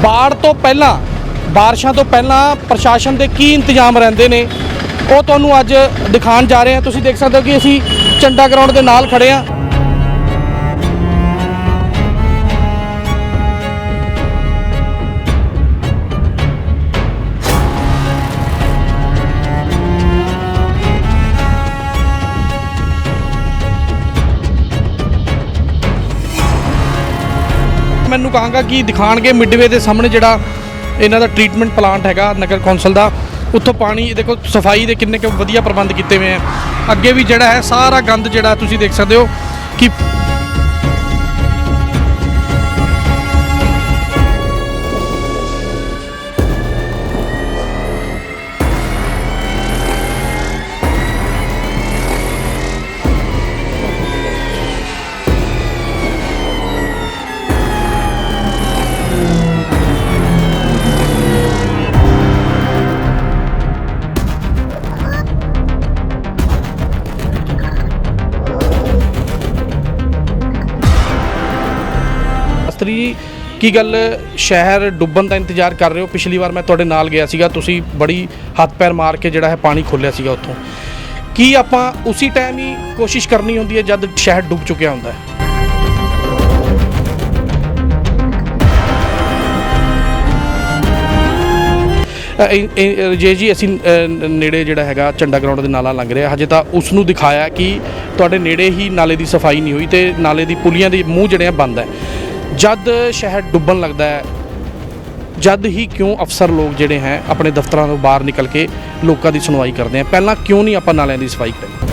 ਬਾੜ ਤੋਂ ਪਹਿਲਾਂ, ਬਾਰਿਸ਼ਾਂ ਤੋਂ ਪਹਿਲਾਂ ਪ੍ਰਸ਼ਾਸਨ ਦੇ ਕੀ ਇੰਤਜ਼ਾਮ ਰਹਿੰਦੇ ਨੇ, ਉਹ ਤੁਹਾਨੂੰ ਅੱਜ ਦਿਖਾਉਣ ਜਾ ਰਹੇ ਹਾਂ। ਤੁਸੀਂ ਦੇਖ ਸਕਦੇ ਹੋ ਕਿ ਅਸੀਂ ਚੰਡਾ ਗਰਾਊਂਡ ਦੇ ਨਾਲ ਖੜੇ ਹਾਂ। ਮੈਨੂੰ ਕਹਾਂਗਾ ਕਿ ਦਿਖਾਣਗੇ ਮਿਡਵੇ ਦੇ ਸਾਹਮਣੇ ਜਿਹੜਾ ਇਹਨਾਂ ਦਾ ਟ੍ਰੀਟਮੈਂਟ ਪਲਾਂਟ ਹੈਗਾ ਨਗਰ ਕੌਂਸਲ ਦਾ। ਉੱਥੋਂ ਪਾਣੀ ਦੇਖੋ ਸਫ਼ਾਈ ਦੇ ਕਿੰਨੇ ਕੁ ਵਧੀਆ ਪ੍ਰਬੰਧ ਕੀਤੇ ਹੋਏ ਆ। ਅੱਗੇ ਵੀ ਜਿਹੜਾ ਹੈ, ਸਾਰਾ ਗੰਦ ਜਿਹੜਾ ਤੁਸੀਂ ਦੇਖ ਸਕਦੇ ਹੋ ਕਿ ਜੀ ਕੀ ਗੱਲ ਸ਼ਹਿਰ ਡੁੱਬਣ ਦਾ ਇੰਤਜ਼ਾਰ ਕਰ ਰਹੇ ਹੋ? ਪਿਛਲੀ ਵਾਰ ਮੈਂ ਤੁਹਾਡੇ ਨਾਲ ਗਿਆ ਸੀਗਾ, ਤੁਸੀਂ ਬੜੀ ਹੱਥ ਪੈਰ ਮਾਰ ਕੇ ਜਿਹੜਾ ਹੈ ਪਾਣੀ ਖੋਲਿਆ ਸੀਗਾ ਉੱਥੋਂ। ਕੀ ਆਪਾਂ ਉਸੇ ਟਾਈਮ ਹੀ ਕੋਸ਼ਿਸ਼ ਕਰਨੀ ਹੁੰਦੀ ਹੈ ਜਦ ਸ਼ਹਿਰ ਡੁੱਬ ਚੁੱਕਿਆ ਹੁੰਦਾ ਹੈ? ਜੇ ਜੀ, ਅਸੀਂ ਨੇੜੇ ਜਿਹੜਾ ਹੈਗਾ ਝੰਡਾ ਗਰਾਊਂਡ ਦੇ ਨਾਲਾ ਲੰਘ ਰਿਹਾ। ਹਜੇ ਤਾਂ ਉਸ ਨੂੰ ਦਿਖਾਇਆ ਕਿ ਤੁਹਾਡੇ ਨੇੜੇ ਹੀ ਨਾਲੇ ਦੀ ਸਫ਼ਾਈ ਨਹੀਂ ਹੋਈ ਤੇ ਨਾਲੇ ਦੀ ਪੁਲੀਆਂ ਦੇ ਮੂੰਹ ਜਿਹੜੇ ਆ ਬੰਦ ਹੈ। ਜਦ ਸ਼ਹਿਰ ਡੁੱਬਣ ਲੱਗਦਾ ਹੈ, ਜਦ ਹੀ ਕਿਉਂ ਅਫਸਰ ਲੋਕ ਜਿਹੜੇ ਹੈ ਆਪਣੇ ਦਫ਼ਤਰਾਂ ਤੋਂ ਬਾਹਰ ਨਿਕਲ ਕੇ ਲੋਕਾਂ ਦੀ ਸੁਣਵਾਈ ਕਰਦੇ ਆ ਪਹਿਲਾਂ ਕਿਉਂ ਨਹੀਂ ਆਪਾਂ ਨਾਲਿਆਂ ਦੀ ਸਫ਼ਾਈ ਕਰਦੇ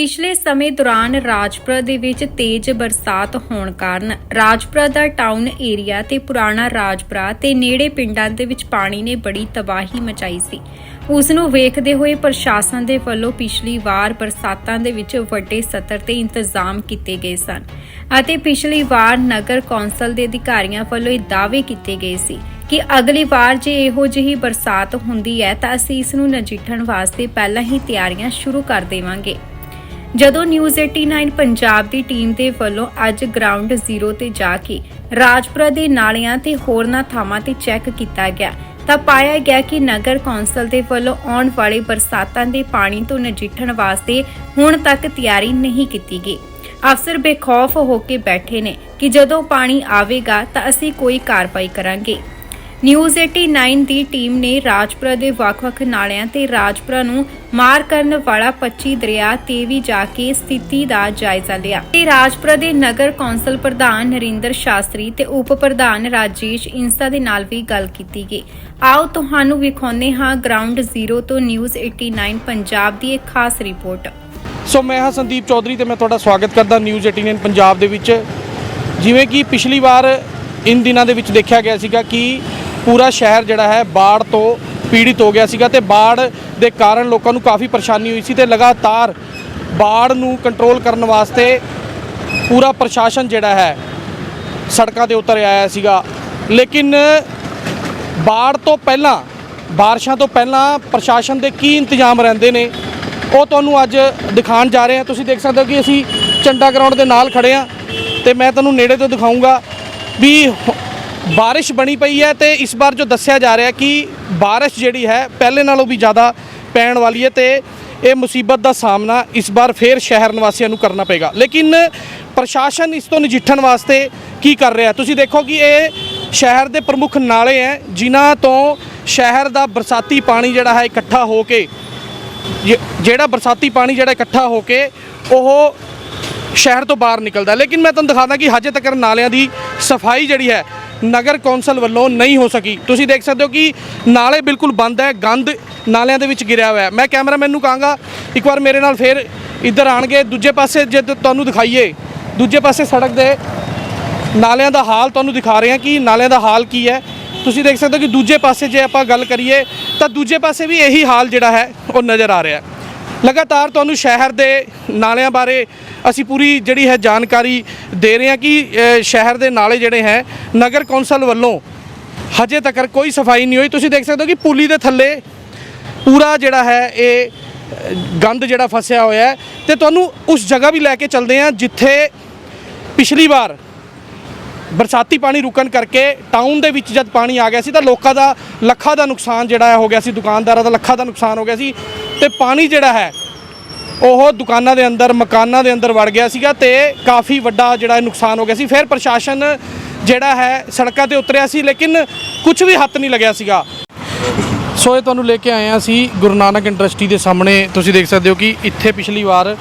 ਪਿਛਲੇ ਸਮੇਂ ਦੌਰਾਨ ਰਾਜਪੁਰਾ ਦੇ ਵਿੱਚ ਤੇਜ਼ ਬਰਸਾਤ ਹੋਣ ਕਾਰਨ ਰਾਜਪੁਰਾ ਦਾ ਟਾਊਨ ਏਰੀਆ ਤੇ ਪੁਰਾਣਾ ਰਾਜਪੁਰਾ ਤੇ ਨੇੜੇ ਪਿੰਡਾਂ ਦੇ ਵਿੱਚ ਪਾਣੀ ਨੇ ਬੜੀ ਤਬਾਹੀ ਮਚਾਈ ਸੀ। ਉਸ ਨੂੰ ਵੇਖਦੇ ਹੋਏ ਪ੍ਰਸ਼ਾਸਨ ਦੇ ਵੱਲੋਂ ਪਿਛਲੀ ਵਾਰ ਬਰਸਾਤਾਂ ਦੇ ਵਿੱਚ ਵੱਡੇ ਸਤਰ ਤੇ ਇੰਤਜ਼ਾਮ ਕੀਤੇ ਗਏ ਸਨ ਅਤੇ ਪਿਛਲੀ ਵਾਰ ਨਗਰ ਕੌਂਸਲ ਦੇ ਅਧਿਕਾਰੀਆਂ ਵੱਲੋਂ ਇਹ ਦਾਅਵੇ ਕੀਤੇ ਗਏ ਸੀ ਕਿ ਅਗਲੀ ਵਾਰ ਜੇ ਇਹੋ ਜਿਹੀ ਬਰਸਾਤ ਹੁੰਦੀ ਹੈ ਤਾਂ ਅਸੀਂ ਇਸ ਨੂੰ ਨਜਿੱਠਣ ਵਾਸਤੇ ਪਹਿਲਾਂ ਹੀ ਤਿਆਰੀਆਂ ਸ਼ੁਰੂ ਕਰ ਦੇਵਾਂਗੇ। ਜਦੋਂ ਨਿਊਜ਼ 89 ਪੰਜਾਬ ਦੀ ਟੀਮ ਦੇ ਵੱਲੋਂ ਅੱਜ ਗਰਾਊਂਡ ਜ਼ੀਰੋ ਤੇ ਜਾ ਕੇ ਰਾਜਪੁਰਾ ਦੇ ਨਾਲਿਆਂ ਤੇ ਹੋਰਨਾਂ ਥਾਵਾਂ ਤੇ ਚੈੱਕ ਕੀਤਾ ਗਿਆ, ਤਾਂ ਪਾਇਆ ਗਿਆ ਕਿ ਨਗਰ ਕੌਂਸਲ ਦੇ ਵੱਲੋਂ ਆਉਣ ਵਾਲੇ ਬਰਸਾਤਾਂ ਦੇ ਪਾਣੀ ਤੋਂ ਨਜਿੱਠਣ ਵਾਸਤੇ ਹੁਣ ਤੱਕ ਤਿਆਰੀ ਨਹੀਂ ਕੀਤੀ ਗਈ। ਅਫਸਰ ਬੇਖੌਫ ਹੋ ਕੇ ਬੈਠੇ ਨੇ ਕਿ ਜਦੋਂ ਪਾਣੀ ਆਵੇਗਾ ਤਾਂ ਅਸੀਂ ਕੋਈ ਕਾਰਵਾਈ ਕਰਾਂਗੇ। ਨਿਊਜ਼ 89 ਦੀ ਟੀਮ ਨੇ ਰਾਜਪੁਰਾ ਦੇ ਵੱਖ-ਵੱਖ ਨਾਲਿਆਂ ਤੇ ਰਾਜਪੁਰਾ ਨੂੰ ਮਾਰ ਕਰਨ ਵਾਲਾ 25 ਦਰਿਆ ਤੇ ਵੀ ਜਾ ਕੇ ਸਥਿਤੀ ਦਾ ਜਾਇਜ਼ਾ ਲਿਆ। ਤੇ ਰਾਜਪੁਰਾ ਦੇ ਨਗਰ ਕੌਂਸਲ ਪ੍ਰਧਾਨ ਨਰਿੰਦਰ ਸ਼ਾਸਤਰੀ ਤੇ ਉਪ ਪ੍ਰਧਾਨ ਰਾਜੇਸ਼ ਇੰਸਾ ਦੇ ਨਾਲ ਵੀ ਗੱਲ ਕੀਤੀ ਗਈ। ਆਓ ਤੁਹਾਨੂੰ ਵਿਖਾਉਂਦੇ ਹਾਂ ਗਰਾਊਂਡ ਜ਼ੀਰੋ ਤੋਂ ਨਿਊਜ਼ 89 ਪੰਜਾਬ ਦੀ ਇੱਕ ਖਾਸ ਰਿਪੋਰਟ। ਸੋ ਮੈਂ ਹਾਂ ਸੰਦੀਪ ਚੌਧਰੀ ਤੇ ਮੈਂ ਤੁਹਾਡਾ ਸਵਾਗਤ ਕਰਦਾ ਨਿਊਜ਼ 18 ਪੰਜਾਬ ਦੇ ਵਿੱਚ। ਜਿਵੇਂ ਕਿ ਪਿਛਲੀ ਵਾਰ ਇਨ ਦਿਨਾਂ ਦੇ ਵਿੱਚ ਦੇਖਿਆ ਗਿਆ ਸੀਗਾ ਕਿ ਪੂਰਾ ਸ਼ਹਿਰ ਜਿਹੜਾ ਹੈ ਬਾੜ ਤੋਂ ਪੀੜਿਤ ਹੋ ਗਿਆ ਸੀਗਾ ਤੇ ਬਾੜ ਦੇ ਕਾਰਨ ਲੋਕਾਂ ਨੂੰ ਕਾਫੀ ਪਰੇਸ਼ਾਨੀ ਹੋਈ ਸੀ ਤੇ ਲਗਾਤਾਰ ਬਾੜ ਨੂੰ ਕੰਟਰੋਲ ਕਰਨ ਵਾਸਤੇ ਪੂਰਾ ਪ੍ਰਸ਼ਾਸਨ ਜਿਹੜਾ ਹੈ ਸੜਕਾਂ ਤੇ ਉਤਰ ਆਇਆ ਸੀਗਾ। ਲੇਕਿਨ ਬਾੜ ਤੋਂ ਪਹਿਲਾਂ, ਬਾਰਿਸ਼ਾਂ ਤੋਂ ਪਹਿਲਾਂ ਪ੍ਰਸ਼ਾਸਨ ਦੇ ਕੀ ਇੰਤਜ਼ਾਮ ਰਹਿੰਦੇ ਨੇ, ਉਹ ਤੁਹਾਨੂੰ ਅੱਜ ਦਿਖਾਉਣ ਜਾ ਰਹੇ ਹਾਂ। ਤੁਸੀਂ ਦੇਖ ਸਕਦੇ ਹੋ ਕਿ ਅਸੀਂ ਚੰਡਾ ਗਰਾਊਂਡ ਦੇ ਨਾਲ ਖੜੇ ਹਾਂ ਤੇ ਮੈਂ ਤੁਹਾਨੂੰ ਨੇੜੇ ਤੋਂ ਦਿਖਾਉਂਗਾ ਵੀ ਬਾਰਿਸ਼ ਬਣੀ ਪਈ ਹੈ ਤੇ ਇਸ ਵਾਰ ਜੋ ਦੱਸਿਆ ਜਾ ਰਿਹਾ ਕਿ ਬਾਰਿਸ਼ ਜਿਹੜੀ ਹੈ ਪਹਿਲੇ ਨਾਲੋਂ ਵੀ ਜ਼ਿਆਦਾ ਪੈਣ ਵਾਲੀ ਹੈ ਤੇ ਇਹ ਮੁਸੀਬਤ ਦਾ ਸਾਹਮਣਾ ਇਸ ਵਾਰ ਫੇਰ ਸ਼ਹਿਰ ਨਿਵਾਸੀਆਂ ਨੂੰ ਕਰਨਾ ਪਏਗਾ। ਲੇਕਿਨ ਪ੍ਰਸ਼ਾਸਨ ਇਸ ਤੋਂ ਨਜਿੱਠਣ ਵਾਸਤੇ ਕੀ ਕਰ ਰਿਹਾ? ਤੁਸੀਂ ਦੇਖੋ ਕਿ ਇਹ ਸ਼ਹਿਰ ਦੇ ਪ੍ਰਮੁੱਖ ਨਾਲੇ ਹੈ, ਜਿਨ੍ਹਾਂ ਤੋਂ ਸ਼ਹਿਰ ਦਾ ਬਰਸਾਤੀ ਪਾਣੀ ਜਿਹੜਾ ਹੈ ਇਕੱਠਾ ਹੋ ਕੇ, ਜਿ- ਜਿਹੜਾ ਬਰਸਾਤੀ ਪਾਣੀ ਜਿਹੜਾ ਇਕੱਠਾ ਹੋ ਕੇ ਉਹ ਸ਼ਹਿਰ ਤੋਂ ਬਾਹਰ ਨਿਕਲਦਾ। ਲੇਕਿਨ ਮੈਂ ਤੁਹਾਨੂੰ ਦਿਖਾਦਾ ਕਿ ਹਜੇ ਤੱਕ ਨਾਲਿਆਂ ਦੀ ਸਫ਼ਾਈ ਜਿਹੜੀ ਹੈ ਨਗਰ ਕੌਂਸਲ ਵੱਲੋਂ ਨਹੀਂ ਹੋ ਸਕੀ। ਤੁਸੀਂ ਦੇਖ ਸਕਦੇ ਹੋ ਕਿ ਨਾਲੇ ਬਿਲਕੁਲ ਬੰਦ ਹੈ, ਗੰਦ ਨਾਲਿਆਂ ਦੇ ਵਿੱਚ ਗਿਰਿਆ ਹੋਇਆ ਹੈ। ਮੈਂ ਕੈਮਰਾਮੈਨ ਨੂੰ ਕਹਾਂਗਾ, ਇੱਕ ਵਾਰ ਮੇਰੇ ਨਾਲ ਫੇਰ ਇੱਧਰ ਆਣਗੇ, ਦੂਜੇ ਪਾਸੇ ਜੇ ਤੁਹਾਨੂੰ ਦਿਖਾਈਏ, ਦੂਜੇ ਪਾਸੇ ਸੜਕ ਦੇ ਨਾਲਿਆਂ ਦਾ ਹਾਲ ਤੁਹਾਨੂੰ ਦਿਖਾ ਰਹੇ ਹਾਂ ਕਿ ਨਾਲਿਆਂ ਦਾ ਹਾਲ ਕੀ ਹੈ। ਤੁਸੀਂ ਦੇਖ ਸਕਦੇ ਹੋ ਕਿ ਦੂਜੇ ਪਾਸੇ ਜੇ ਆਪਾਂ ਗੱਲ ਕਰੀਏ, ਤਾਂ ਦੂਜੇ ਪਾਸੇ ਵੀ ਇਹੀ ਹਾਲ ਜਿਹੜਾ ਹੈ, ਉਹ ਨਜ਼ਰ ਆ ਰਿਹਾ ਹੈ। ਲਗਾਤਾਰ ਤੁਹਾਨੂੰ ਸ਼ਹਿਰ ਦੇ ਨਾਲਿਆਂ ਬਾਰੇ ਅਸੀਂ ਪੂਰੀ ਜਿਹੜੀ ਹੈ ਜਾਣਕਾਰੀ ਦੇ ਰਹੇ ਹਾਂ ਕਿ ਸ਼ਹਿਰ ਦੇ ਨਾਲੇ ਜਿਹੜੇ ਹੈ, ਨਗਰ ਕੌਂਸਲ ਵੱਲੋਂ ਹਜੇ ਤੱਕ ਕੋਈ ਸਫ਼ਾਈ ਨਹੀਂ ਹੋਈ। ਤੁਸੀਂ ਦੇਖ ਸਕਦੇ ਹੋ ਕਿ ਪੁਲੀ ਦੇ ਥੱਲੇ ਪੂਰਾ ਜਿਹੜਾ ਹੈ ਇਹ ਗੰਦ ਜਿਹੜਾ ਫਸਿਆ ਹੋਇਆ ਹੈ ਤੇ ਤੁਹਾਨੂੰ ਉਸ ਜਗ੍ਹਾ ਵੀ ਲੈ ਕੇ ਚੱਲਦੇ ਹਾਂ ਜਿੱਥੇ ਪਿਛਲੀ ਵਾਰ ਬਰਸਾਤੀ ਪਾਣੀ ਰੁਕਣ ਕਰਕੇ ਟਾਊਨ ਦੇ ਵਿੱਚ ਜਦ ਪਾਣੀ ਆ ਗਿਆ ਸੀ ਤਾਂ ਲੋਕਾਂ ਦਾ ਲੱਖਾਂ ਦਾ ਨੁਕਸਾਨ ਜਿਹੜਾ ਹੋ ਗਿਆ ਸੀ, ਦੁਕਾਨਦਾਰਾਂ ਦਾ ਲੱਖਾਂ ਦਾ ਨੁਕਸਾਨ ਹੋ ਗਿਆ ਸੀ ਤੇ ਪਾਣੀ ਜਿਹੜਾ ਹੈ ਉਹ ਦੁਕਾਨਾਂ ਦੇ ਅੰਦਰ, ਮਕਾਨਾਂ ਦੇ ਅੰਦਰ ਵੜ ਗਿਆ ਸੀਗਾ ਤੇ ਕਾਫੀ ਵੱਡਾ ਜਿਹੜਾ ਨੁਕਸਾਨ ਹੋ ਗਿਆ ਸੀ। ਫਿਰ ਪ੍ਰਸ਼ਾਸਨ ਜਿਹੜਾ ਹੈ ਸੜਕਾਂ ਤੇ ਉਤਰਿਆ ਸੀ, ਲੇਕਿਨ ਕੁਝ ਵੀ ਹੱਥ ਨਹੀਂ ਲੱਗਿਆ ਸੀਗਾ। ਸੋ ਇਹ ਤੁਹਾਨੂੰ ਲੈ ਕੇ ਆਏ ਹਾਂ ਅਸੀਂ ਗੁਰੂ ਨਾਨਕ ਇੰਡਸਟਰੀ ਦੇ ਸਾਹਮਣੇ। ਤੁਸੀਂ ਦੇਖ ਸਕਦੇ ਹੋ ਕਿ ਇੱਥੇ ਪਿਛਲੀ ਵਾਰ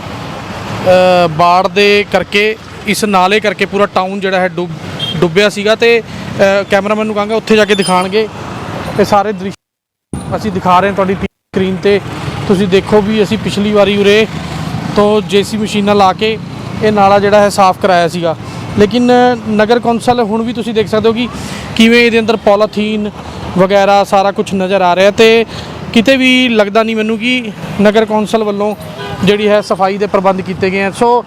ਬਾੜ ਦੇ ਕਰਕੇ, ਇਸ ਨਾਲੇ ਕਰਕੇ ਪੂਰਾ ਟਾਊਨ ਜਿਹੜਾ ਹੈ ਡੁੱਬ, ਡੁੱਬਿਆ ਸੀਗਾ ਤੇ ਕੈਮਰਾਮੈਨ ਨੂੰ ਕਹਾਂਗਾ ਉੱਥੇ ਜਾ ਕੇ ਦਿਖਾਣਗੇ। ਇਹ ਸਾਰੇ ਦ੍ਰਿਸ਼ ਅਸੀਂ ਦਿਖਾ ਰਹੇ ਹਾਂ ਤੁਹਾਡੀ ਸਕਰੀਨ ਤੇ। ਤੁਸੀਂ ਦੇਖੋ ਵੀ ਅਸੀਂ ਪਿਛਲੀ ਵਾਰੀ ਉਰੇ ਤੋਂ ਜੇਸੀ ਮਸ਼ੀਨਾਂ ਲਾ ਕੇ ਇਹ ਨਾਲਾ ਜਿਹੜਾ ਹੈ ਸਾਫ਼ ਕਰਾਇਆ ਸੀਗਾ। ਲੇਕਿਨ ਨਗਰ ਕੌਂਸਲ ਹੁਣ ਵੀ ਤੁਸੀਂ ਦੇਖ ਸਕਦੇ ਹੋ ਕਿ ਕਿਵੇਂ ਇਹਦੇ ਅੰਦਰ ਪੋਲੀਥੀਨ ਵਗੈਰਾ ਸਾਰਾ ਕੁਝ ਨਜ਼ਰ ਆ ਰਿਹਾ ਤੇ ਕਿਤੇ ਵੀ ਲੱਗਦਾ ਨਹੀਂ ਮੈਨੂੰ ਕਿ ਨਗਰ ਕੌਂਸਲ ਵੱਲੋਂ ਜਿਹੜੀ ਹੈ ਸਫ਼ਾਈ ਦੇ ਪ੍ਰਬੰਧ ਕੀਤੇ ਗਏ ਹਨ। ਸੋ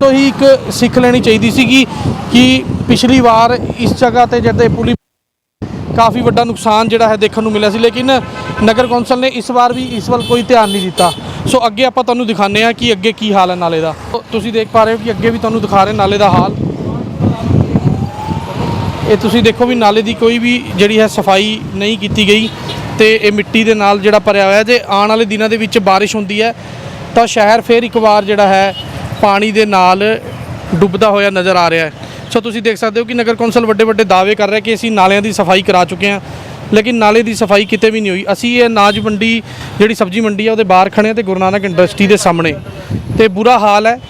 ਤੋਂ ਹੀ ਇੱਕ ਸਿੱਖ ਲੈਣੀ ਚਾਹੀਦੀ ਸੀਗੀ ਕਿ ਪਿਛਲੀ ਵਾਰ ਇਸ ਜਗ੍ਹਾ ਤੇ ਜਦ ਇਹ ਪੁਲੀ ਕਾਫੀ ਵੱਡਾ ਨੁਕਸਾਨ ਜਿਹੜਾ ਹੈ ਦੇਖਣ ਨੂੰ ਮਿਲਿਆ ਸੀ, ਲੇਕਿਨ ਨਗਰ ਕੌਂਸਲ ਨੇ ਇਸ ਵਾਰ ਵੀ ਇਸ ਵੱਲ ਕੋਈ ਧਿਆਨ ਨਹੀਂ ਦਿੱਤਾ। ਸੋ ਅੱਗੇ ਆਪਾਂ ਤੁਹਾਨੂੰ ਦਿਖਾਉਂਦੇ ਹਾਂ ਕਿ ਅੱਗੇ ਕੀ ਹਾਲ ਹੈ ਨਾਲੇ ਦਾ। ਤੁਸੀਂ ਦੇਖ ਪਾ ਰਹੇ ਹੋ ਕਿ ਅੱਗੇ ਵੀ ਤੁਹਾਨੂੰ ਦਿਖਾ ਰਹੇ ਨਾਲੇ ਦਾ ਹਾਲ। ਇਹ ਤੁਸੀਂ ਦੇਖੋ ਵੀ ਨਾਲੇ ਦੀ ਕੋਈ ਵੀ ਜਿਹੜੀ ਹੈ ਸਫ਼ਾਈ ਨਹੀਂ ਕੀਤੀ ਗਈ ਤੇ ਇਹ ਮਿੱਟੀ ਦੇ ਨਾਲ ਜਿਹੜਾ ਭਰਿਆ ਹੋਇਆ ਜੇ ਆਉਣ ਵਾਲੇ ਦਿਨਾਂ ਦੇ ਵਿੱਚ ਬਾਰਿਸ਼ ਹੁੰਦੀ ਹੈ, ਤਾਂ ਸ਼ਹਿਰ ਫੇਰ ਇੱਕ ਵਾਰ ਜਿਹੜਾ ਹੈ ਪਾਣੀ ਦੇ ਨਾਲ ਡੁੱਬਦਾ ਹੋਇਆ ਨਜ਼ਰ ਆ ਰਿਹਾ ਹੈ। ਸੋ ਤੁਸੀਂ ਦੇਖ ਸਕਦੇ ਹੋ ਕਿ ਨਗਰ ਕੌਂਸਲ ਵੱਡੇ ਵੱਡੇ ਦਾਅਵੇ ਕਰ ਰਿਹਾ ਕਿ ਅਸੀਂ ਨਾਲਿਆਂ ਦੀ ਸਫ਼ਾਈ ਕਰਾ ਚੁੱਕੇ ਹਾਂ, ਲੇਕਿਨ ਨਾਲੇ ਦੀ ਸਫ਼ਾਈ ਕਿਤੇ ਵੀ ਨਹੀਂ ਹੋਈ। ਅਸੀਂ ਇਹ ਅਨਾਜ ਮੰਡੀ, ਜਿਹੜੀ ਸਬਜ਼ੀ ਮੰਡੀ ਆ, ਉਹਦੇ ਬਾਹਰ ਖੜੇ ਹਾਂ ਤੇ ਗੁਰੂ ਨਾਨਕ ਇੰਡਸਟਰੀ ਦੇ ਸਾਹਮਣੇ। ਤੇ ਬੁਰਾ ਹਾਲ ਹੈ।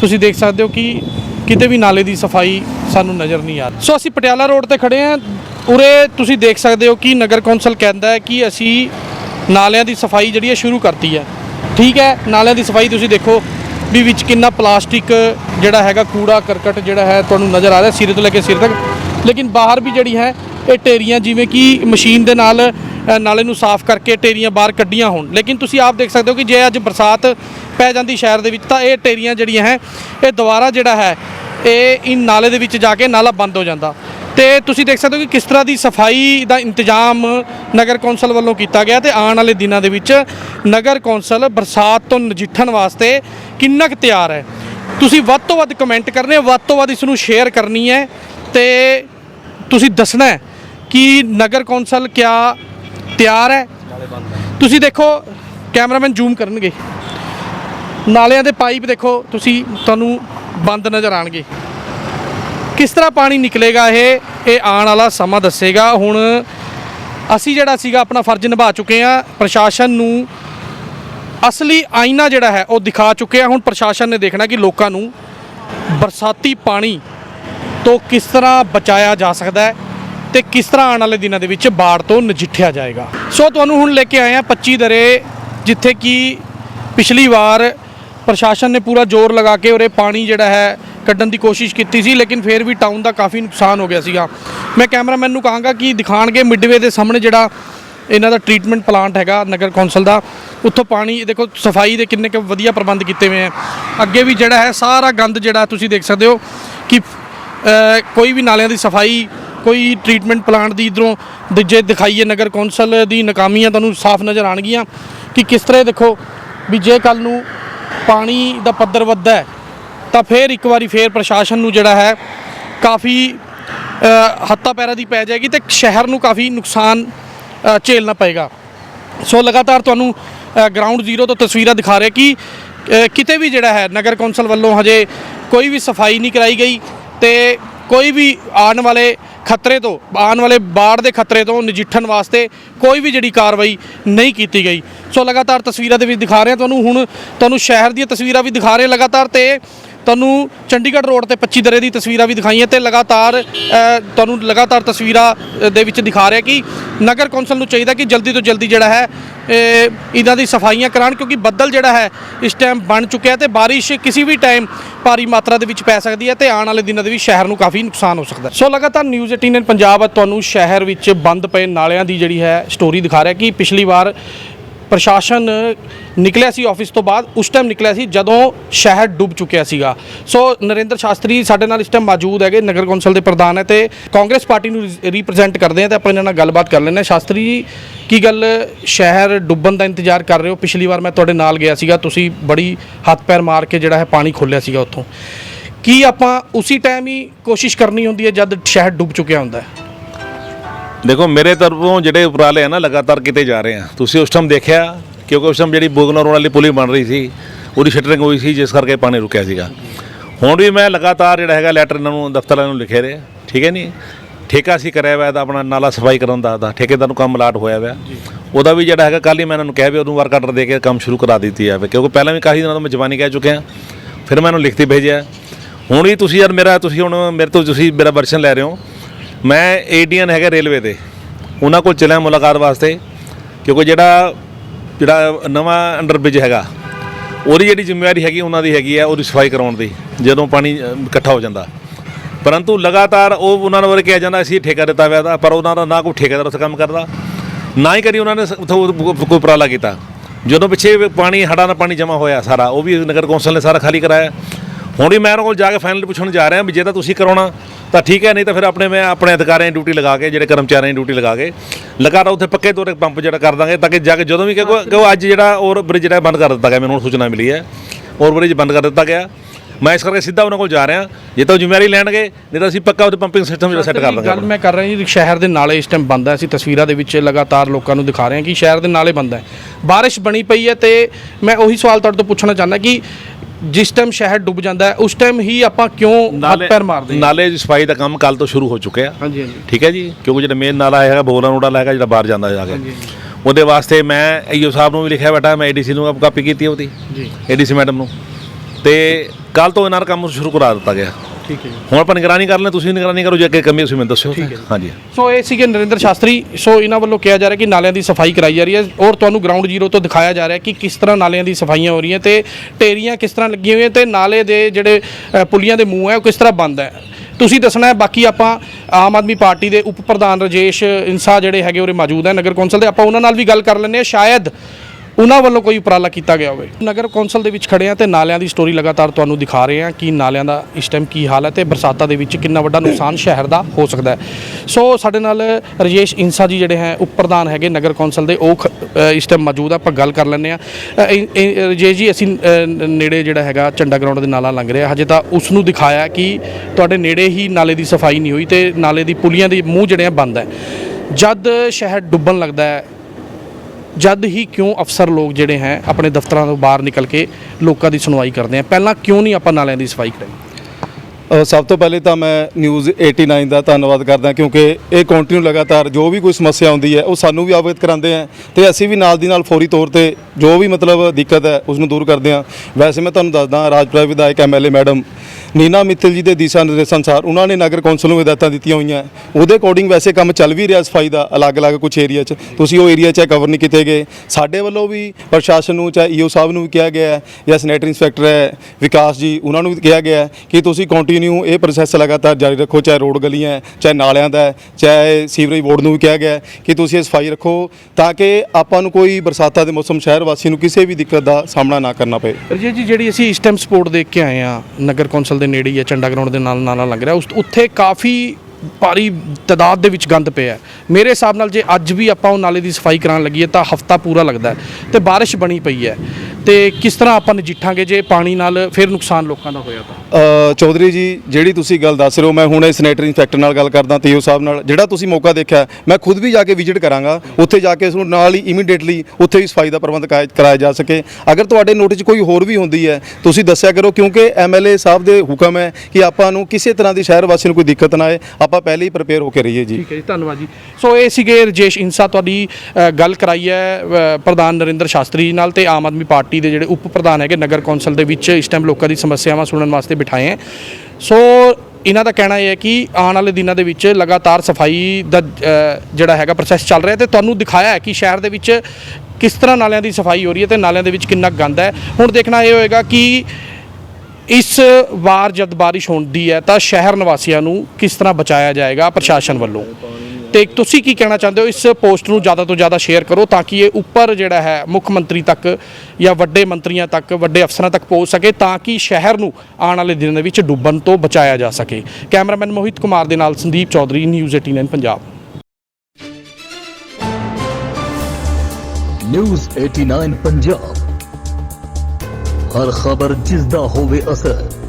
ਤੁਸੀਂ ਦੇਖ ਸਕਦੇ ਹੋ ਕਿ ਕਿਤੇ ਵੀ ਨਾਲੇ ਦੀ ਸਫ਼ਾਈ ਸਾਨੂੰ ਨਜ਼ਰ ਨਹੀਂ ਆ ਰਹੀ। ਸੋ ਅਸੀਂ ਪਟਿਆਲਾ ਰੋਡ ਤੇ ਖੜੇ ਹਾਂ। ਉਰੇ ਤੁਸੀਂ ਦੇਖ ਸਕਦੇ ਹੋ ਕਿ ਨਗਰ ਕੌਂਸਲ ਕਹਿੰਦਾ ਹੈ ਕਿ ਅਸੀਂ ਨਾਲਿਆਂ ਦੀ ਸਫ਼ਾਈ ਜਿਹੜੀ ਹੈ ਸ਼ੁਰੂ ਕਰਤੀ ਹੈ। ਠੀਕ ਹੈ? ਨਾਲਿਆਂ ਦੀ ਸਫ਼ਾਈ ਤੁਸੀਂ ਦੇਖੋ। ਵੀ ਵਿੱਚ ਕਿੰਨਾ ਪਲਾਸਟਿਕ ਜਿਹੜਾ ਹੈਗਾ, ਕੂੜਾ, ਕਰਕਟ ਜਿਹੜਾ ਹੈ ਤੁਹਾਨੂੰ ਨਜ਼ਰ ਆ ਰਿਹਾ, ਸਿਰੇ ਤੋਂ ਲੈ ਕੇ ਸਿਰ ਤੱਕ। ਲੇਕਿਨ ਬਾਹਰ ਵੀ ਜਿਹੜੀ ਹੈ, ਇਹ ਢੇਰੀਆਂ ਜਿਵੇਂ ਕਿ ਮਸ਼ੀਨ ਦੇ ਨਾਲ ਨਾਲੇ ਨੂੰ ਸਾਫ਼ ਕਰਕੇ ਢੇਰੀਆਂ ਬਾਹਰ ਕੱਢੀਆਂ ਹੋਣ। ਲੇਕਿਨ ਤੁਸੀਂ ਆਪ ਦੇਖ ਸਕਦੇ ਹੋ ਕਿ ਜੇ ਅੱਜ ਬਰਸਾਤ ਪੈ ਜਾਂਦੀ ਸ਼ਹਿਰ ਦੇ ਵਿੱਚ, ਤਾਂ ਇਹ ਢੇਰੀਆਂ ਜਿਹੜੀਆਂ ਹੈ, ਇਹ ਦੁਬਾਰਾ ਜਿਹੜਾ ਹੈ, ਇਹ ਇਨ ਨਾਲੇ ਦੇ ਵਿੱਚ ਜਾ ਕੇ ਨਾਲਾ ਬੰਦ ਹੋ ਜਾਂਦਾ। ਤੇ ਤੁਸੀਂ ਦੇਖ ਸਕਦੇ ਹੋ ਕਿ ਕਿਸ ਤਰ੍ਹਾਂ ਦੀ ਸਫ਼ਾਈ ਦਾ ਇੰਤਜ਼ਾਮ ਨਗਰ ਕੌਂਸਲ ਵੱਲੋਂ ਕੀਤਾ ਗਿਆ ਤੇ ਆਉਣ ਵਾਲੇ ਦਿਨਾਂ ਦੇ ਵਿੱਚ ਨਗਰ ਕੌਂਸਲ ਬਰਸਾਤ ਤੋਂ ਨਜਿੱਠਣ ਵਾਸਤੇ ਕਿੰਨਾ ਕੁ ਤਿਆਰ ਹੈ। ਤੁਸੀਂ ਵੱਧ ਤੋਂ ਵੱਧ ਕਮੈਂਟ ਕਰਨੇ, ਵੱਧ ਤੋਂ ਵੱਧ ਇਸ ਨੂੰ ਸ਼ੇਅਰ ਕਰਨੀ ਹੈ ਤੇ ਤੁਸੀਂ ਦੱਸਣਾ ਹੈ ਕਿ ਨਗਰ ਕੌਂਸਲ ਕਿਆ ਤਿਆਰ ਹੈ। ਤੁਸੀਂ ਦੇਖੋ, ਕੈਮਰਾਮੈਨ ਜ਼ੂਮ ਕਰਨਗੇ। ਨਾਲਿਆਂ ਦੇ ਪਾਈਪ ਦੇਖੋ, ਤੁਸੀਂ ਤੁਹਾਨੂੰ ਬੰਦ ਨਜ਼ਰ ਆਣਗੇ ਕਿਸ ਤਰ੍ਹਾਂ ਪਾਣੀ ਨਿਕਲੇਗਾ ਇਹ? ਇਹ ਆਉਣ ਵਾਲਾ ਸਮਾਂ ਦੱਸੇਗਾ। ਹੁਣ ਅਸੀਂ ਜਿਹੜਾ ਸੀਗਾ ਆਪਣਾ ਫਰਜ਼ ਨਿਭਾ ਚੁੱਕੇ ਹਾਂ। ਪ੍ਰਸ਼ਾਸਨ ਨੂੰ ਅਸਲੀ ਆਇਨਾ ਜਿਹੜਾ ਹੈ, ਉਹ ਦਿਖਾ ਚੁੱਕੇ ਆ ਹੁਣ ਪ੍ਰਸ਼ਾਸਨ ਨੇ ਦੇਖਣਾ ਕਿ ਲੋਕਾਂ ਨੂੰ ਬਰਸਾਤੀ ਪਾਣੀ ਤੋਂ ਕਿਸ ਤਰ੍ਹਾਂ ਬਚਾਇਆ ਜਾ ਸਕਦਾ ਹੈ ਤੇ ਕਿਸ ਤਰ੍ਹਾਂ ਆਉਣ ਵਾਲੇ ਦਿਨਾਂ ਦੇ ਵਿੱਚ ਬਾੜ ਤੋਂ ਨਜਿੱਠਿਆ ਜਾਏਗਾ। ਸੋ ਤੁਹਾਨੂੰ ਹੁਣ ਲੈ ਕੇ ਆਏ ਆ 25 ਦਰੇ, ਜਿੱਥੇ ਕਿ ਪਿਛਲੀ ਵਾਰ ਪ੍ਰਸ਼ਾਸਨ ਨੇ ਪੂਰਾ ਜ਼ੋਰ ਲਗਾ ਕੇ ਉਰੇ ਪਾਣੀ ਜਿਹੜਾ ਹੈ ਕੱਢਣ ਦੀ ਕੋਸ਼ਿਸ਼ ਕੀਤੀ ਸੀ, ਲੇਕਿਨ ਫਿਰ ਵੀ ਟਾਊਨ ਦਾ ਕਾਫੀ ਨੁਕਸਾਨ ਹੋ ਗਿਆ ਸੀਗਾ। ਮੈਂ ਕੈਮਰਾਮੈਨ ਨੂੰ ਕਹਾਂਗਾ ਕਿ ਦਿਖਾਣਗੇ ਮਿਡਵੇ ਦੇ ਸਾਹਮਣੇ ਜਿਹੜਾ ਇਹਨਾਂ ਦਾ ਟ੍ਰੀਟਮੈਂਟ ਪਲਾਂਟ ਹੈਗਾ, ਨਗਰ ਕੌਂਸਲ ਦਾ। ਉੱਥੋਂ ਪਾਣੀ ਦੇਖੋ, ਸਫ਼ਾਈ ਦੇ ਕਿੰਨੇ ਕੁ ਵਧੀਆ ਪ੍ਰਬੰਧ ਕੀਤੇ ਹੋਏ ਆ। ਅੱਗੇ ਵੀ ਜਿਹੜਾ ਹੈ, ਸਾਰਾ ਗੰਦ ਜਿਹੜਾ ਤੁਸੀਂ ਦੇਖ ਸਕਦੇ ਹੋ ਕਿ ਕੋਈ ਵੀ ਨਾਲਿਆਂ ਦੀ ਸਫ਼ਾਈ, ਕੋਈ ਟ੍ਰੀਟਮੈਂਟ ਪਲਾਂਟ ਦੀ ਇਧਰੋਂ ਜੇ ਦਿਖਾਈਏ ਨਗਰ ਕੌਂਸਲ ਦੀ ਨਕਾਮੀਆਂ ਤੁਹਾਨੂੰ ਸਾਫ਼ ਨਜ਼ਰ ਆਣਗੀਆਂ ਕਿ ਕਿਸ ਤਰ੍ਹਾਂ ਦੇਖੋ ਵੀ ਜੇ ਕੱਲ ਨੂੰ ਪਾਣੀ ਦਾ ਪੱਧਰ ਵੱਧਦਾ ਹੈ ਤਾਂ ਫਿਰ ਇੱਕ ਵਾਰੀ ਫੇਰ ਪ੍ਰਸ਼ਾਸਨ ਨੂੰ ਜਿਹੜਾ ਹੈ ਕਾਫੀ ਅ, ਹੱਥਾਂ ਪੈਰਾਂ ਦੀ ਪੈ ਜਾਏਗੀ ਤੇ ਸ਼ਹਿਰ ਨੂੰ ਕਾਫੀ ਨੁਕਸਾਨ ਝੇਲਣਾ ਪਏਗਾ। ਸੋ ਲਗਾਤਾਰ ਤੁਹਾਨੂੰ ਗਰਾਊਂਡ ਜ਼ੀਰੋ ਤੋਂ ਤਸਵੀਰਾਂ ਦਿਖਾ ਰਿਹਾ ਕਿ ਕਿਤੇ ਵੀ ਜਿਹੜਾ ਹੈ ਨਗਰ ਕੌਂਸਲ ਵੱਲੋਂ ਹਜੇ ਕੋਈ ਵੀ ਸਫ਼ਾਈ ਨਹੀਂ ਕਰਾਈ ਗਈ ਤੇ ਕੋਈ ਵੀ ਆਉਣ ਵਾਲੇ ਖਤਰੇ ਤੋਂ ਆਉਣ ਵਾਲੇ ਬਾੜ ਦੇ ਖਤਰੇ ਤੋਂ ਨਜਿੱਠਣ ਵਾਸਤੇ ਕੋਈ ਵੀ ਜਿਹੜੀ ਕਾਰਵਾਈ ਨਹੀਂ ਕੀਤੀ ਗਈ। ਸੋ ਲਗਾਤਾਰ ਤਸਵੀਰਾਂ ਦੇ ਵਿੱਚ ਦਿਖਾ ਰਹੇ ਤੁਹਾਨੂੰ ਹੁਣ ਤੁਹਾਨੂੰ ਸ਼ਹਿਰ ਦੀਆਂ ਤਸਵੀਰਾਂ ਵੀ ਦਿਖਾ ਰਹੇ ਲਗਾਤਾਰ ਤੇ ਤੁਹਾਨੂੰ ਚੰਡੀਗੜ੍ਹ ਰੋਡ ਤੇ 25 ਦਰੇ ਦੀ ਤਸਵੀਰਾਂ ਵੀ ਦਿਖਾਈਆਂ ਤੇ ਲਗਾਤਾਰ ਤੁਹਾਨੂੰ ਲਗਾਤਾਰ ਤਸਵੀਰਾਂ ਦੇ ਵਿੱਚ ਦਿਖਾ ਰਿਹਾ ਕਿ ਨਗਰ ਕੌਂਸਲ ਨੂੰ ਚਾਹੀਦਾ ਕਿ ਜਲਦੀ ਤੋਂ ਜਲਦੀ ਜਿਹੜਾ ਹੈ ਇਹ ਇਹਨਾਂ ਦੀ ਸਫਾਈਆਂ ਕਰਾਉਣ ਕਿਉਂਕਿ ਬੱਦਲ ਜਿਹੜਾ ਹੈ ਇਸ ਟਾਈਮ ਬਣ ਚੁੱਕਿਆ ਤੇ ਬਾਰਿਸ਼ ਕਿਸੇ ਵੀ ਟਾਈਮ ਭਾਰੀ ਮਾਤਰਾ ਦੇ ਵਿੱਚ ਪੈ ਸਕਦੀ ਹੈ ਤੇ ਆਉਣ ਵਾਲੇ ਦਿਨਾਂ ਦੇ ਵਿੱਚ ਸ਼ਹਿਰ ਨੂੰ ਕਾਫੀ ਨੁਕਸਾਨ ਹੋ ਸਕਦਾ ਸੋ ਲਗਾਤਾਰ ਨਿਊਜ਼ 18 ਪੰਜਾਬ ਤੁਹਾਨੂੰ ਸ਼ਹਿਰ ਵਿੱਚ ਬੰਦ ਪਏ ਨਾਲਿਆਂ ਦੀ ਜਿਹੜੀ ਹੈ ਸਟੋਰੀ ਦਿਖਾ ਰਿਹਾ ਕਿ ਪਿਛਲੀ ਵਾਰ ਪ੍ਰਸ਼ਾਸਨ ਨਿਕਲਿਆ ਸੀ ਆਫਿਸ ਤੋਂ ਬਾਅਦ, ਉਸ ਟਾਈਮ ਨਿਕਲਿਆ ਸੀ ਜਦੋਂ ਸ਼ਹਿਰ ਡੁੱਬ ਚੁੱਕਿਆ ਸੀਗਾ। ਸੋ ਨਰਿੰਦਰ ਸ਼ਾਸਤਰੀ ਸਾਡੇ ਨਾਲ ਇਸ ਟਾਈਮ ਮੌਜੂਦ ਹੈਗੇ, ਨਗਰ ਕੌਂਸਲ ਦੇ ਪ੍ਰਧਾਨ ਹੈ ਤੇ ਕਾਂਗਰਸ ਪਾਰਟੀ ਨੂੰ ਰਿਪਰੈਜ਼ੈਂਟ ਕਰਦੇ ਆ ਤੇ ਆਪਾਂ ਇਹਨਾਂ ਨਾਲ ਗੱਲਬਾਤ ਕਰ ਲੈਂਦੇ ਹਾਂ। ਸ਼ਾਸਤਰੀ ਜੀ ਕੀ ਗੱਲ ਸ਼ਹਿਰ ਡੁੱਬਣ ਦਾ ਇੰਤਜ਼ਾਰ ਕਰ ਰਹੇ ਹੋ? ਪਿਛਲੀ ਵਾਰ ਮੈਂ ਤੁਹਾਡੇ ਨਾਲ ਗਿਆ ਸੀਗਾ, ਤੁਸੀਂ ਬੜੀ ਹੱਥ ਪੈਰ ਮਾਰ ਕੇ ਜਿਹੜਾ ਹੈ ਪਾਣੀ ਖੋਲਿਆ ਸੀਗਾ ਉੱਥੋਂ। ਕੀ ਆਪਾਂ ਉਸੇ ਟਾਈਮ ਹੀ ਕੋਸ਼ਿਸ਼ ਕਰਨੀ ਹੁੰਦੀ ਹੈ ਜਦ ਸ਼ਹਿਰ ਡੁੱਬ ਚੁੱਕਿਆ ਹੁੰਦਾ ਹੈ? ਦੇਖੋ ਮੇਰੇ ਤਰਫੋਂ ਜਿਹੜੇ ਉਪਰਾਲੇ ਆ ਨਾ ਲਗਾਤਾਰ ਕਿਤੇ ਜਾ ਰਹੇ ਆ। ਤੁਸੀਂ ਉਸ ਟਾਈਮ ਦੇਖਿਆ ਕਿਉਂਕਿ ਉਸ ਟਾਈਮ ਜਿਹੜੀ ਬੋਗਨਰ ਵਾਲੀ ਪੁਲੀ ਬਣ ਰਹੀ ਸੀ ਉਹਦੀ ਸ਼ਟਰਿੰਗ ਹੋਈ ਸੀ ਜਿਸ ਕਰਕੇ ਪਾਣੀ ਰੁਕਿਆ ਸੀਗਾ। ਹੁਣ ਵੀ ਮੈਂ ਲਗਾਤਾਰ ਜਿਹੜਾ ਹੈਗਾ ਲੈਟਰ ਇਹਨਾਂ ਨੂੰ ਦਫ਼ਤਰਾਂ ਨੂੰ ਲਿਖੇ ਰਿਹਾ। ਠੀਕ ਹੈ ਨਹੀਂ ਠੇਕਾ ਸੀ ਕਰਿਆ ਹੋਇਆ ਤਾਂ ਆਪਣਾ ਨਾਲਾ ਸਫ਼ਾਈ ਕਰਨ ਦਾ ਦਾ ਠੇਕੇਦਾਰ ਨੂੰ ਕੰਮ ਅਲਾਟ ਹੋਇਆ ਹੋਇਆ। ਉਹਦਾ ਵੀ ਜਿਹੜਾ ਹੈਗਾ ਕੱਲ ਹੀ ਮੈਂ ਇਹਨਾਂ ਨੂੰ ਕਿਹਾ ਵੀ ਉਹਨੂੰ ਵਰਕ ਆਰਡਰ ਦੇ ਕੇ ਕੰਮ ਸ਼ੁਰੂ ਕਰਾ ਦਿੱਤੀ ਜਾਵੇ। ਕਿਉਂਕਿ ਪਹਿਲਾਂ ਵੀ ਕਾਫੀ ਦਿਨਾਂ ਤੋਂ ਮੈਂ ਜ਼ਬਾਨੀ ਕਹਿ ਚੁੱਕਿਆ। ਫਿਰ ਮੈਂ ਇਹਨੂੰ ਲਿਖਤੀ ਭੇਜਿਆ। ਹੁਣ ਵੀ ਤੁਸੀਂ ਯਾਰ ਮੇਰਾ ਤੁਸੀਂ ਹੁਣ ਮੇਰੇ ਤੋਂ ਤੁਸੀਂ ਮੇਰਾ ਵਰਸ਼ਨ ਲੈ ਰਹੇ ਹੋ। ਮੈਂ ਏਡੀਐਨ ਹੈਗਾ ਰੇਲਵੇ ਦੇ ਉਹਨਾਂ ਕੋਲ ਚਲਿਆ ਮੁਲਾਕਾਤ ਵਾਸਤੇ, ਕਿਉਂਕਿ ਜਿਹੜਾ ਜਿਹੜਾ ਨਵਾਂ ਅੰਡਰ ਬ੍ਰਿਜ ਹੈਗਾ, ਉਹਦੀ ਜਿਹੜੀ ਜ਼ਿੰਮੇਵਾਰੀ ਹੈਗੀ, ਉਹਨਾਂ ਦੀ ਹੈਗੀ ਆ ਉਹਦੀ ਸਫ਼ਾਈ ਕਰਾਉਣ ਦੀ, ਜਦੋਂ ਪਾਣੀ ਇਕੱਠਾ ਹੋ ਜਾਂਦਾ। ਪਰੰਤੂ ਲਗਾਤਾਰ ਉਹ ਉਹਨਾਂ ਨੂੰ ਬਾਰੇ ਕਿਹਾ ਜਾਂਦਾ, ਅਸੀਂ ਠੇਕਾ ਦਿੱਤਾ ਹੋਇਆ ਦਾ ਪਰ ਉਹਨਾਂ ਦਾ ਨਾ ਕੋਈ ਠੇਕੇਦਾਰ ਉੱਥੇ ਕੰਮ ਕਰਦਾ, ਨਾ ਹੀ ਕਰੀ ਉਹਨਾਂ ਨੇ ਉੱਥੋਂ ਕੋਈ ਉਪਰਾਲਾ ਕੀਤਾ। ਜਦੋਂ ਪਿੱਛੇ ਪਾਣੀ, ਹੜ੍ਹਾਂ ਦਾ ਪਾਣੀ ਜਮ੍ਹਾਂ ਹੋਇਆ ਸਾਰਾ, ਉਹ ਵੀ ਨਗਰ ਕੌਂਸਲ ਨੇ ਸਾਰਾ ਖਾਲੀ ਕਰਾਇਆ। ਹੁਣ ਵੀ ਮੈਂ ਉਹਨਾਂ ਕੋਲ ਜਾ ਕੇ ਫਾਈਨਲ ਪੁੱਛਣ ਜਾ ਰਿਹਾ ਵੀ ਜੇ ਤਾਂ ਤੁਸੀਂ ਕਰਾਉਣਾ ਤਾਂ ਠੀਕ ਹੈ ਨਹੀਂ ਤਾਂ ਫਿਰ ਆਪਣੇ ਮੈਂ ਆਪਣੇ ਅਧਿਕਾਰੀਆਂ ਦੀ ਡਿਊਟੀ ਲਗਾ ਕੇ ਜਿਹੜੇ ਕਰਮਚਾਰੀਆਂ ਦੀ ਡਿਊਟੀ ਲਗਾ ਕੇ ਲਗਾਤਾਰ ਉੱਥੇ ਪੱਕੇ ਤੌਰ ਤੇ ਪੰਪ ਜਿਹੜਾ ਕਰ ਦਾਂਗੇ ਤਾਂ ਕਿ ਜਾ ਕੇ ਜਦੋਂ ਵੀ ਕਿਉਂਕਿ ਕਿਉਂਕਿ ਅੱਜ ਜਿਹੜਾ ਔਰ ਬ੍ਰਿਜ ਜਿਹੜਾ ਬੰਦ ਕਰ ਦਿੱਤਾ ਗਿਆ ਮੈਨੂੰ ਹੁਣ ਸੂਚਨਾ ਮਿਲੀ ਹੈ। ਔਰ ਬ੍ਰਿਜ ਬੰਦ ਕਰ ਦਿੱਤਾ ਗਿਆ। ਮੈਂ ਇਸ ਕਰਕੇ ਸਿੱਧਾ ਉਹਨਾਂ ਕੋਲ ਜਾ ਰਿਹਾ। ਜੇ ਤਾਂ ਉਹ ਜ਼ਿੰਮੇਵਾਰੀ ਲੈਣਗੇ ਨਹੀਂ ਤਾਂ ਅਸੀਂ ਪੱਕਾ ਉਹਦੇ ਪੰਪਿੰਗ ਸਿਸਟਮ ਜਿਹੜਾ ਸੈੱਟ ਕਰ ਗੱਲ ਦਾਂਗੇ ਮੈਂ ਕਰ ਰਿਹਾ ਜੀ ਸ਼ਹਿਰ ਦੇ ਨਾਲੇ ਇਸ ਟਾਈਮ ਬੰਦ ਹੈ। ਅਸੀਂ ਤਸਵੀਰਾਂ ਦੇ ਵਿੱਚ ਲਗਾਤਾਰ ਲੋਕਾਂ ਨੂੰ ਦਿਖਾ ਰਹੇ ਹਾਂ ਕਿ ਸ਼ਹਿਰ ਦੇ ਨਾਲੇ ਬੰਦ ਹੈ। ਬਾਰਿਸ਼ ਬਣੀ ਪਈ ਹੈ ਤੇ ਮੈਂ ਉਹੀ ਸਵਾਲ ਤੁਹਾਡੇ ਤੋਂ ਪੁੱਛਣਾ ਚਾਹੁੰਦਾ ਕਿ ਜਿਸ ਟਾਈਮ ਸ਼ਹਿਰ ਡੁੱਬ ਜਾਂਦਾ ਹੈ ਉਸ ਟਾਈਮ ਹੀ ਆਪਾਂ ਕਿਉਂ ਹੱਥ ਪੈਰ ਮਾਰਦੇ ਹਾਂ? ਨਾਲੇ ਦੀ ਸਫ਼ਾਈ ਦਾ ਕੰਮ ਕੱਲ ਤੋਂ ਸ਼ੁਰੂ ਹੋ ਚੁੱਕਿਆ। ਹਾਂਜੀ ਹਾਂਜੀ। ਠੀਕ ਹੈ ਜੀ? ਕਿਉਂਕਿ ਜਿਹੜਾ ਮੇਨ ਨਾਲਾ ਹੈਗਾ ਬੋਲਾ ਨੋੜਾ ਹੈਗਾ ਜਿਹੜਾ ਬਾਹਰ ਜਾਂਦਾ ਜਾ ਕੇ। ਉਹਦੇ ਵਾਸਤੇ ਮੈਂ ਈਓ ਸਾਹਿਬ ਨੂੰ ਵੀ ਲਿਖਿਆ ਬੈਠਾ ਮੈਂ ਏਡੀਸੀ ਨੂੰ ਕਾਪੀ ਕੀਤੀ ਉਹਦੀ। ਜੀ। ਏਡੀਸੀ ਮੈਡਮ ਨੂੰ। ਤੇ ਕੱਲ ਤੋਂ ਇਹਨਾਂ ਦਾ ਕੰਮ ਸ਼ੁਰੂ ਕਰਾ ਦਿੱਤਾ ਗਿਆ। ਠੀਕ ਹੈ ਜੀ। ਹੁਣ ਆਪਾਂ ਨਿਗਰਾਨੀ ਕਰ ਲੈ ਤੁਸੀਂ ਨਿਗਰਾਨੀ ਕਰੋ ਜੇ ਅੱਗੇ ਕਮੀ ਤੁਸੀਂ ਮੈਨੂੰ ਦੱਸਿਓ। ਹਾਂਜੀ। ਸੋ ਇਹ ਸੀਗੇ ਨਰਿੰਦਰ ਸ਼ਾਸਤਰੀ ਸੋ ਇਹਨਾਂ ਵੱਲੋਂ ਕਿਹਾ ਜਾ ਰਿਹਾ ਕਿ ਨਾਲਿਆਂ ਦੀ ਸਫ਼ਾਈ ਕਰਾਈ ਜਾ ਰਹੀ ਹੈ ਔਰ ਤੁਹਾਨੂੰ ਗਰਾਊਂਡ ਜ਼ੀਰੋ ਤੋਂ ਦਿਖਾਇਆ ਜਾ ਰਿਹਾ ਕਿ ਕਿਸ ਤਰ੍ਹਾਂ ਨਾਲਿਆਂ ਦੀ ਸਫਾਈਆਂ ਹੋ ਰਹੀਆਂ ਤੇ ਢੇਰੀਆਂ ਕਿਸ ਤਰ੍ਹਾਂ ਲੱਗੀਆਂ ਹੋਈਆਂ ਤੇ ਨਾਲੇ ਦੇ ਜਿਹੜੇ ਅ, ਪੁਲੀਆਂ ਦੇ ਮੂੰਹ ਹੈ ਉਹ ਕਿਸ ਤਰ੍ਹਾਂ ਬੰਦ ਹੈ? ਤੁਸੀਂ ਦੱਸਣਾ ਹੈ ਬਾਕੀ ਆਪਾਂ ਆਮ ਆਦਮੀ ਪਾਰਟੀ ਦੇ ਉਪ ਪ੍ਰਧਾਨ ਰਜੇਸ਼ ਇਨਸਾ ਜਿਹੜੇ ਹੈਗੇ ਉਰੇ ਮੌਜੂਦ ਹੈ ਨਗਰ ਕੌਂਸਲ ਦੇ ਆਪਾਂ ਉਹਨਾਂ ਨਾਲ ਵੀ ਗੱਲ ਕਰ ਲੈਂਦੇ ਹਾਂ। ਸ਼ਾਇਦ ਉਹਨਾਂ ਵੱਲੋਂ ਕੋਈ ਉਪਰਾਲਾ ਕੀਤਾ ਗਿਆ ਹੋਵੇ। ਨਗਰ ਕੌਂਸਲ ਦੇ ਵਿੱਚ ਖੜੇ ਆ ਤੇ ਨਾਲਿਆਂ ਦੀ ਸਟੋਰੀ ਲਗਾਤਾਰ ਤੁਹਾਨੂੰ ਦਿਖਾ ਰਹੇ ਆ ਕਿ ਨਾਲਿਆਂ ਦਾ ਇਸ ਟਾਈਮ ਕੀ ਹਾਲ ਹੈ ਤੇ ਬਰਸਾਤਾਂ ਦੇ ਵਿੱਚ ਕਿੰਨਾ ਵੱਡਾ ਨੁਕਸਾਨ ਸ਼ਹਿਰ ਦਾ ਹੋ ਸਕਦਾ ਹੈ। ਸੋ ਸਾਡੇ ਨਾਲ ਰਜੇਸ਼ ਇੰਸਾ ਜੀ ਜਿਹੜੇ ਹੈ ਉਪ ਪ੍ਰਧਾਨ ਹੈਗੇ ਨਗਰ ਕੌਂਸਲ ਦੇ, ਉਹ ਖ- ਇਸ ਟਾਈਮ ਮੌਜੂਦ ਆ, ਆਪਾਂ ਗੱਲ ਕਰ ਲੈਂਦੇ ਆ ਰਜੇਸ਼ ਜੀ, ਅਸੀਂ ਨੇੜੇ ਜਿਹੜਾ ਹੈਗਾ ਝੰਡਾ ਗਰਾਊਂਡ ਦੇ ਨਾਲਾ ਲੰਘ ਰਿਹਾ। ਹਜੇ ਤਾਂ ਉਸ ਨੂੰ ਦਿਖਾਇਆ ਕਿ ਤੁਹਾਡੇ ਨੇੜੇ ਹੀ ਨਾਲੇ ਦੀ ਸਫ਼ਾਈ ਨਹੀਂ ਹੋਈ ਤੇ ਨਾਲੇ ਦੀ ਪੁਲੀਆਂ ਦੇ ਮੂੰਹ ਜਿਹੜੇ ਆ ਬੰਦ ਹੈ। ਜਦ ਸ਼ਹਿਰ ਡੁੱਬਣ ਲੱਗਦਾ ਹੈ ਜਦ ਹੀ ਕਿਉਂ ਅਫਸਰ ਲੋਕ ਜਿਹੜੇ ਹੈ ਆਪਣੇ ਦਫ਼ਤਰਾਂ ਤੋਂ ਬਾਹਰ ਨਿਕਲ ਕੇ ਲੋਕਾਂ ਦੀ ਸੁਣਵਾਈ ਕਰਦੇ ਆ? ਪਹਿਲਾਂ ਕਿਉਂ ਨਹੀਂ ਆਪਾਂ ਨਾਲਿਆਂ ਦੀ ਸਫ਼ਾਈ ਕਰਾਈ? ਸਭ ਤੋਂ ਪਹਿਲੇ ਤਾਂ ਮੈਂ ਨਿਊਜ਼ 89 ਦਾ ਧੰਨਵਾਦ ਕਰਦਾ ਕਿਉਂਕਿ ਇਹ ਕੰਟੀਨਿਊ ਲਗਾਤਾਰ ਜੋ ਵੀ ਕੋਈ ਸਮੱਸਿਆ ਆਉਂਦੀ ਹੈ, ਉਹ ਸਾਨੂੰ ਵੀ ਅਵਗਤ ਕਰਾਉਂਦੇ ਆ ਤੇ ਅਸੀਂ ਵੀ ਨਾਲ ਦੀ ਨਾਲ ਫੌਰੀ ਤੌਰ ਤੇ ਜੋ ਵੀ ਮਤਲਬ ਦਿੱਕਤ ਹੈ ਉਸ ਨੂੰ ਦੂਰ ਕਰਦੇ ਆ। ਵੈਸੇ ਮੈਂ ਤੁਹਾਨੂੰ ਦੱਸਦਾ ਰਾਜਪੁਰਾ ਵਿਧਾਇਕ ਐਮਐਲਏ ਮੈਡਮ ਨੀਨਾ ਮਿੱਤਲ ਜੀ ਦੇ ਦਿਸ਼ਾ ਨਿਰਦੇਸ਼ਾਂ ਅਨੁਸਾਰ ਉਹਨਾਂ ਨੇ ਨਗਰ ਕੌਂਸਲ ਨੂੰ ਹਦਾਇਤਾਂ ਦਿੱਤੀਆਂ ਹੋਈਆਂ। ਉਹਦੇ ਅਕੋਰਡਿੰਗ ਵੈਸੇ ਕੰਮ ਚੱਲ ਵੀ ਰਿਹਾ ਸਫ਼ਾਈ ਦਾ, ਅਲੱਗ-ਅਲੱਗ ਕੁਝ ਏਰੀਆ 'ਚ। ਤੁਸੀਂ ਉਹ ਏਰੀਆ 'ਚ ਕਵਰ ਨਹੀਂ ਕੀਤੇ ਗਏ। ਸਾਡੇ ਵੱਲੋਂ ਵੀ ਪ੍ਰਸ਼ਾਸਨ ਨੂੰ ਚਾਹੇ ਈਓ ਸਾਹਿਬ ਨੂੰ ਵੀ ਕਿਹਾ ਗਿਆ ਹੈ ਜਾਂ ਸੈਨੇਟਰੀ ਇੰਸਪੈਕਟਰ ਹੈ, ਵਿਕਾਸ ਜੀ, ਉਹਨਾਂ ਨੂੰ ਵੀ ਕਿਹਾ ਗਿਆ ਹੈ ਕਿ ਤੁਸੀਂ ਕੰਟੀਨਿਊ ਇਹ ਪ੍ਰੋਸੈਸ ਲਗਾਤਾਰ ਜਾਰੀ ਰੱਖੋ ਚਾਹੇ ਰੋਡ ਗਲੀਆਂ ਹੈ, ਚਾਹੇ ਨਾਲਿਆਂ ਦਾ ਹੈ, ਚਾਹੇ ਸੀਵਰੇਜ ਬੋਰਡ ਨੂੰ ਵੀ ਕਿਹਾ ਗਿਆ ਹੈ ਕਿ ਤੁਸੀਂ ਇਹ ਸਫ਼ਾਈ ਰੱਖੋ ਤਾਂ ਕਿ ਆਪਾਂ ਨੂੰ ਕੋਈ ਬਰਸਾਤਾਂ ਦੇ ਮੌਸਮ ਸ਼ਹਿਰ ਵਾਸੀ ਨੂੰ ਕਿਸੇ ਵੀ ਦਿੱਕਤ ਦਾ ਸਾਹਮਣਾ ਨਾ ਕਰਨਾ ਪਏ ਰਜੇ ਜੀ ਜਿਹੜੀ ਅਸੀਂ ਇਸ ਟਾਈਮ ਸਪੋਰਟ ਦੇਖ ਕੇ ਆਏ ਆ ਨਗਰ ਕੌਂਸਲ ਦੇ ਨੇੜੇ ਹੀ ਹੈ ਚੰਡਾ ਗਰਾਊਂਡ ਦੇ ਨਾਲ ਨਾਲਾ ਲੱਗ ਰਿਹਾ ਉਸ ਉੱਥੇ ਕਾਫੀ ਭਾਰੀ ਤਦਾਦ ਦੇ ਵਿੱਚ ਗੰਦ ਪਿਆ ਹੈ। ਮੇਰੇ ਹਿਸਾਬ ਨਾਲ ਜੇ ਅੱਜ ਵੀ ਆਪਾਂ ਉਹ ਨਾਲੇ ਦੀ ਸਫ਼ਾਈ ਕਰਾਉਣ ਲੱਗੀਏ ਤਾਂ ਹਫਤਾ ਪੂਰਾ ਲੱਗਦਾ ਹੈ ਤੇ ਬਾਰਿਸ਼ ਬਣੀ ਪਈ ਹੈ ਤੇ ਕਿਸ ਤਰ੍ਹਾਂ ਆਪਾਂ ਨਜਿੱਠਾਂਗੇ ਜੇ ਪਾਣੀ ਨਾਲ ਫਿਰ ਨੁਕਸਾਨ ਲੋਕਾਂ ਦਾ ਹੋਇਆ ਤਾਂ? ਅ, ਚੌਧਰੀ ਜੀ ਜਿਹੜੀ ਤੁਸੀਂ ਗੱਲ ਦੱਸ ਰਹੇ ਹੋ ਮੈਂ ਹੁਣੇ ਸੈਨੇਟਰੀ ਇੰਸਪੈਕਟਰ ਨਾਲ ਗੱਲ ਕਰਦਾ ਤੀਓ ਸਾਹਿਬ ਨਾਲ ਜਿਹੜਾ ਤੁਸੀਂ ਮੌਕਾ ਦੇਖਿਆ ਮੈਂ ਖੁਦ ਵੀ ਜਾ ਕੇ ਵਿਜ਼ਿਟ ਕਰਾਂਗਾ ਉੱਥੇ ਜਾ ਕੇ ਇਸ ਨੂੰ ਨਾਲ ਹੀ ਇਮੀਡੀਏਟਲੀ ਉੱਥੇ ਵੀ ਸਫ਼ਾਈ ਦਾ ਪ੍ਰਬੰਧ ਕਰਾਇਆ- ਕਰਾਇਆ ਜਾ ਸਕੇ। ਅਗਰ ਤੁਹਾਡੇ ਨੋਟਿਸ 'ਚ ਕੋਈ ਹੋਰ ਵੀ ਹੁੰਦੀ ਹੈ ਤੁਸੀਂ ਦੱਸਿਆ ਕਰੋ ਕਿਉਂਕਿ ਐਮਐਲਏ ਸਾਹਿਬ ਦੇ ਹੁਕਮ ਹੈ ਕਿ ਆਪਾਂ ਨੂੰ ਕਿਸੇ ਤਰ੍ਹਾਂ ਦੀ ਸ਼ਹਿਰ ਵਾਸੀ ਨੂੰ ਕੋਈ ਦਿੱਕਤ ਨਾ ਆਏ ਆਪਾਂ ਪਹਿਲੇ ਹੀ ਪ੍ਰਪੇਅਰ ਹੋ ਕੇ ਰਹੀਏ ਜੀ। ਠੀਕ ਹੈ ਜੀ ਧੰਨਵਾਦ ਜੀ। ਸੋ ਇਹ ਸੀਗੇ ਰਜੇਸ਼ ਇਨਸਾ ਤੁਹਾਡੀ ਅ, ਗੱਲ ਕਰਾਈ ਹੈ ਅ, ਪ੍ਰਧਾਨ ਨਰਿੰਦਰ ਸ਼ਾਸਤਰੀ ਜੀ ਨਾਲ ਤੇ ਆਮ ਆਦਮੀ ਪਾਰਟੀ ਦੇ ਜਿਹੜੇ ਉਪ ਪ੍ਰਧਾਨ ਹੈਗੇ ਨਗਰ ਕੌਂਸਲ ਦੇ ਵਿੱਚ ਇਸ ਟਾਈਮ ਲੋਕਾਂ ਦੀ ਸਮੱਸਿਆਵਾਂ ਸੁਣਨ ਵਾਸਤੇ ਬਿਠਾਏ ਹੈ। ਸੋ ਇਹਨਾਂ ਦਾ ਕਹਿਣਾ ਇਹ ਹੈ ਕਿ ਆਉਣ ਵਾਲੇ ਦਿਨਾਂ ਦੇ ਵਿੱਚ ਲਗਾਤਾਰ ਸਫ਼ਾਈ ਦਾ ਜਿਹੜਾ ਹੈਗਾ ਪ੍ਰੋਸੈਸ ਚੱਲ ਰਿਹਾ ਤੇ ਤੁਹਾਨੂੰ ਦਿਖਾਇਆ ਹੈ ਕਿ ਸ਼ਹਿਰ ਦੇ ਵਿੱਚ ਕਿਸ ਤਰ੍ਹਾਂ ਨਾਲਿਆਂ ਦੀ ਸਫ਼ਾਈ ਹੋ ਰਹੀ ਹੈ ਤੇ ਨਾਲਿਆਂ ਦੇ ਵਿੱਚ ਕਿੰਨਾ ਗੰਦ ਹੈ। ਹੁਣ ਦੇਖਣਾ ਇਹ ਹੋਏਗਾ ਕਿ ਇਸ ਵਾਰ ਜਦ ਬਾਰਿਸ਼ ਹੁੰਦੀ ਹੈ ਤਾਂ ਸ਼ਹਿਰ ਨਿਵਾਸੀਆਂ ਨੂੰ ਕਿਸ ਤਰ੍ਹਾਂ ਬਚਾਇਆ ਜਾਏਗਾ ਪ੍ਰਸ਼ਾਸਨ ਵੱਲੋਂ? ਤੇ ਤੁਸੀਂ ਕੀ ਕਹਿਣਾ ਚਾਹੁੰਦੇ ਹੋ? ਇਸ ਪੋਸਟ ਨੂੰ ਜ਼ਿਆਦਾ ਤੋਂ ਜ਼ਿਆਦਾ ਸ਼ੇਅਰ ਕਰੋ ਤਾਂ ਕਿ ਇਹ ਉੱਪਰ ਜਿਹੜਾ ਹੈ ਮੁੱਖ ਮੰਤਰੀ ਤੱਕ ਜਾਂ ਵੱਡੇ ਮੰਤਰੀਆਂ ਤੱਕ, ਵੱਡੇ ਅਫਸਰਾਂ ਤੱਕ ਪਹੁੰਚ ਸਕੇ ਤਾਂ ਕਿ ਸ਼ਹਿਰ ਨੂੰ ਆਉਣ ਵਾਲੇ ਦਿਨਾਂ ਦੇ ਵਿੱਚ ਡੁੱਬਣ ਤੋਂ ਬਚਾਇਆ ਜਾ ਸਕੇ। ਕੈਮਰਾਮੈਨ ਮੋਹਿਤ ਕੁਮਾਰ ਦੇ ਨਾਲ ਸੰਦੀਪ ਚੌਧਰੀ ਨਿਊਜ਼ 18 ਪੰਜਾਬ ਨਿਊਜ਼ 89 ਪੰਜਾਬ ਹਰ ਖਬਰ ਜਿਸ ਦਾ ਹੋਵੇ ਅਸਰ।